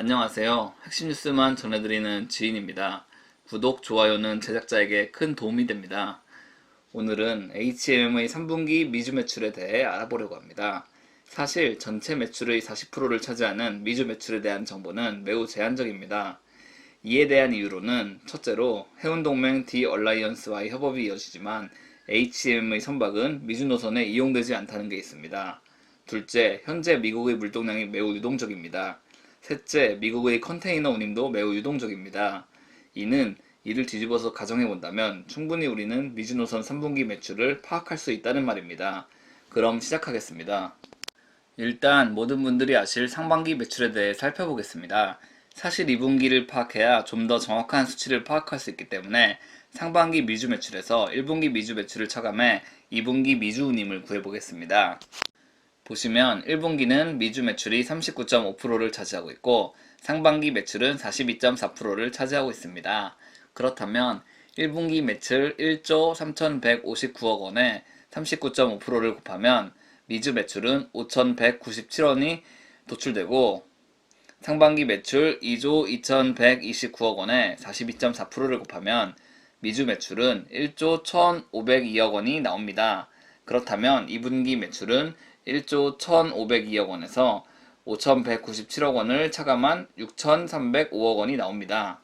안녕하세요. 핵심 뉴스만 전해드리는 지인입니다. 구독, 좋아요는 제작자에게 큰 도움이 됩니다. 오늘은 HMM의 3분기 미주 매출에 대해 알아보려고 합니다. 사실 전체 매출의 40%를 차지하는 미주 매출에 대한 정보는 매우 제한적입니다. 이에 대한 이유로는 첫째로 해운동맹 D 얼라이언스와의 협업이 이어지지만 HM의 선박은 미주 노선에 이용되지 않다는 게 있습니다. 둘째, 현재 미국의 물동량이 매우 유동적입니다. 셋째, 미국의 컨테이너 운임도 매우 유동적입니다. 이는 이를 뒤집어서 가정해 본다면 충분히 우리는 미주 노선 3분기 매출을 파악할 수 있다는 말입니다. 그럼 시작하겠습니다. 일단 모든 분들이 아실 상반기 매출에 대해 살펴보겠습니다. 사실 2분기를 파악해야 좀 더 정확한 수치를 파악할 수 있기 때문에 상반기 미주 매출에서 1분기 미주 매출을 차감해 2분기 미주 운임을 구해보겠습니다. 보시면 1분기는 미주 매출이 39.5%를 차지하고 있고 상반기 매출은 42.4%를 차지하고 있습니다. 그렇다면 1분기 매출 1조 3,159억 원에 39.5%를 곱하면 미주 매출은 5,197원이 도출되고 상반기 매출 2조 2,129억 원에 42.4%를 곱하면 미주 매출은 1조 1,502억 원이 나옵니다. 그렇다면 2분기 매출은 1조 1,502억 원에서 5,197억 원을 차감한 6,305억 원이 나옵니다.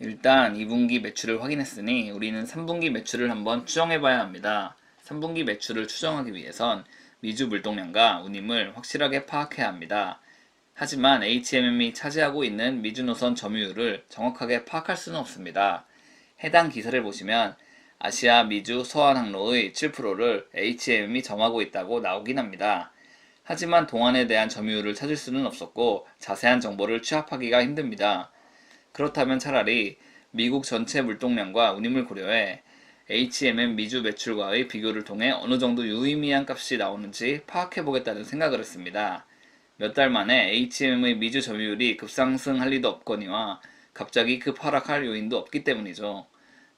일단 2분기 매출을 확인했으니 우리는 3분기 매출을 한번 추정해 봐야 합니다. 3분기 매출을 추정하기 위해선 미주 물동량과 운임을 확실하게 파악해야 합니다. 하지만 HMM이 차지하고 있는 미주 노선 점유율을 정확하게 파악할 수는 없습니다. 해당 기사를 보시면 아시아 미주 서한 항로의 7%를 HMM이 점하고 있다고 나오긴 합니다. 하지만 동안에 대한 점유율을 찾을 수는 없었고 자세한 정보를 취합하기가 힘듭니다. 그렇다면 차라리 미국 전체 물동량과 운임을 고려해 HMM 미주 매출과의 비교를 통해 어느 정도 유의미한 값이 나오는지 파악해 보겠다는 생각을 했습니다. 몇 달 만에 HMM의 미주 점유율이 급상승할 리도 없거니와 갑자기 급 하락할 요인도 없기 때문이죠.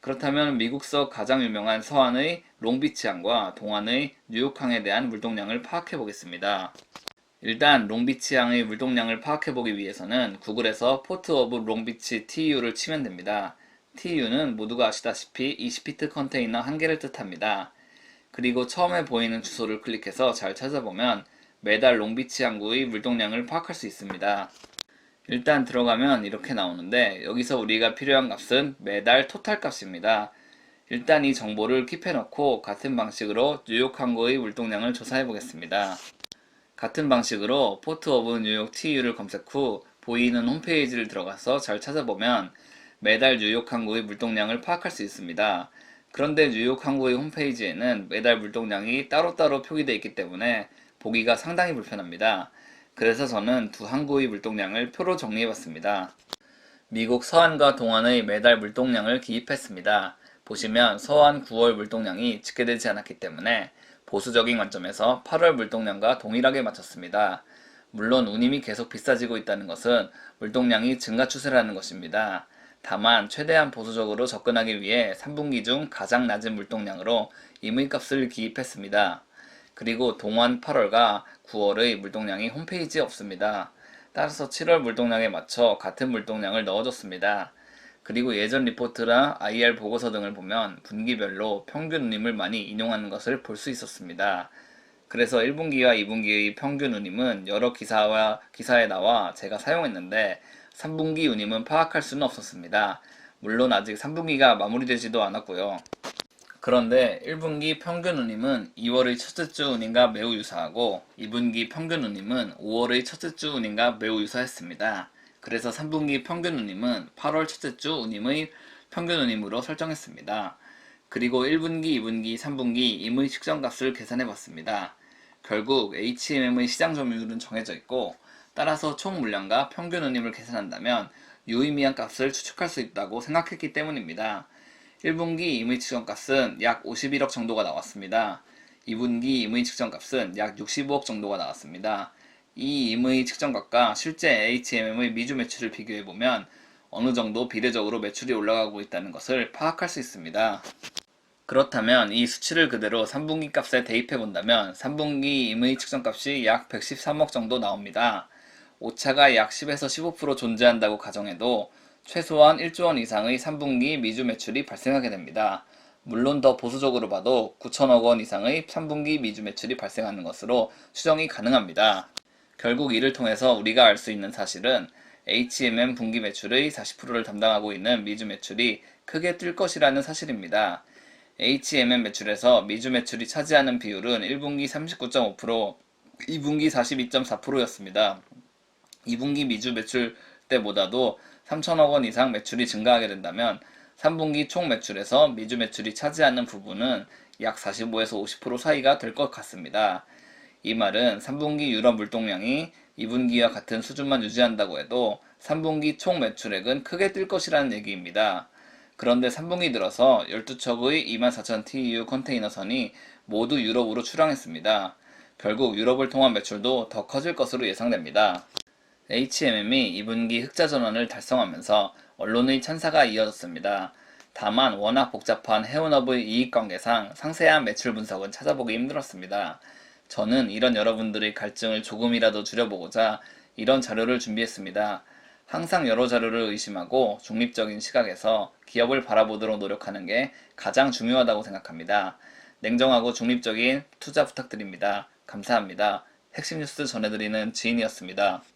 그렇다면 미국서 가장 유명한 서안의 롱비치항과 동안의 뉴욕항에 대한 물동량을 파악해 보겠습니다. 일단 롱비치항의 물동량을 파악해 보기 위해서는 구글에서 포트 오브 롱비치 TU를 치면 됩니다. TU는 모두가 아시다시피 20피트 컨테이너 한 개를 뜻합니다. 그리고 처음에 보이는 주소를 클릭해서 잘 찾아보면 매달 롱비치 항구의 물동량을 파악할 수 있습니다. 일단 들어가면 이렇게 나오는데 여기서 우리가 필요한 값은 매달 토탈 값입니다. 일단 이 정보를 킵해 놓고 같은 방식으로 뉴욕 항구의 물동량을 조사해 보겠습니다. 같은 방식으로 포트 오브 뉴욕 TU를 검색 후 보이는 홈페이지를 들어가서 잘 찾아보면 매달 뉴욕 항구의 물동량을 파악할 수 있습니다. 그런데 뉴욕 항구의 홈페이지에는 매달 물동량이 따로따로 표기되어 있기 때문에 보기가 상당히 불편합니다. 그래서 저는 두 항구의 물동량을 표로 정리해 봤습니다. 미국 서안과 동안의 매달 물동량을 기입했습니다. 보시면 서안 9월 물동량이 집계되지 않았기 때문에 보수적인 관점에서 8월 물동량과 동일하게 맞췄습니다. 물론 운임이 계속 비싸지고 있다는 것은 물동량이 증가 추세라는 것입니다. 다만 최대한 보수적으로 접근하기 위해 3분기 중 가장 낮은 물동량으로 임의값을 기입했습니다. 그리고 동안 8월과 9월의 물동량이 홈페이지에 없습니다. 따라서 7월 물동량에 맞춰 같은 물동량을 넣어줬습니다. 그리고 예전 리포트나 IR 보고서 등을 보면 분기별로 평균 운임을 많이 인용하는 것을 볼 수 있었습니다. 그래서 1분기와 2분기의 평균 운임은 여러 기사와 기사에 나와 제가 사용했는데 3분기 운임은 파악할 수는 없었습니다. 물론 아직 3분기가 마무리되지도 않았고요. 그런데 1분기 평균 운임은 2월의 첫째 주 운임과 매우 유사하고 2분기 평균 운임은 5월의 첫째 주 운임과 매우 유사했습니다. 그래서 3분기 평균 운임은 8월 첫째 주 운임의 평균 운임으로 설정했습니다. 그리고 1분기, 2분기, 3분기 임의 측정값을 계산해 봤습니다. 결국 HMM의 시장 점유율은 정해져 있고 따라서 총 물량과 평균 운임을 계산한다면 유의미한 값을 추측할 수 있다고 생각했기 때문입니다. 1분기 임의 측정값은 약 51억 정도가 나왔습니다. 2분기 임의 측정값은 약 65억 정도가 나왔습니다. 이 임의 측정값과 실제 HMM의 미주 매출을 비교해보면 어느 정도 비례적으로 매출이 올라가고 있다는 것을 파악할 수 있습니다. 그렇다면 이 수치를 그대로 3분기 값에 대입해 본다면 3분기 임의 측정값이 약 113억 정도 나옵니다. 오차가 약 10에서 15% 존재한다고 가정해도 최소한 1조 원 이상의 3분기 미주 매출이 발생하게 됩니다. 물론 더 보수적으로 봐도 9천억 원 이상의 3분기 미주 매출이 발생하는 것으로 추정이 가능합니다. 결국 이를 통해서 우리가 알 수 있는 사실은 HMM 분기 매출의 40%를 담당하고 있는 미주 매출이 크게 뛸 것이라는 사실입니다. HMM 매출에서 미주 매출이 차지하는 비율은 1분기 39.5%, 2분기 42.4%였습니다. 2분기 미주 매출 때보다도 3천억 원 이상 매출이 증가하게 된다면 3분기 총 매출에서 미주 매출이 차지하는 부분은 약 45에서 50% 사이가 될 것 같습니다. 이 말은 3분기 유럽 물동량이 2분기와 같은 수준만 유지한다고 해도 3분기 총 매출액은 크게 뛸 것이라는 얘기입니다. 그런데 3분기 들어서 12척의 24,000 TEU 컨테이너선이 모두 유럽으로 출항했습니다. 결국 유럽을 통한 매출도 더 커질 것으로 예상됩니다. HMM이 2분기 흑자 전환을 달성하면서 언론의 찬사가 이어졌습니다. 다만 워낙 복잡한 해운업의 이익관계상 상세한 매출 분석은 찾아보기 힘들었습니다. 저는 이런 여러분들의 갈증을 조금이라도 줄여보고자 이런 자료를 준비했습니다. 항상 여러 자료를 의심하고 중립적인 시각에서 기업을 바라보도록 노력하는 게 가장 중요하다고 생각합니다. 냉정하고 중립적인 투자 부탁드립니다. 감사합니다. 핵심 뉴스 전해드리는 지인이었습니다.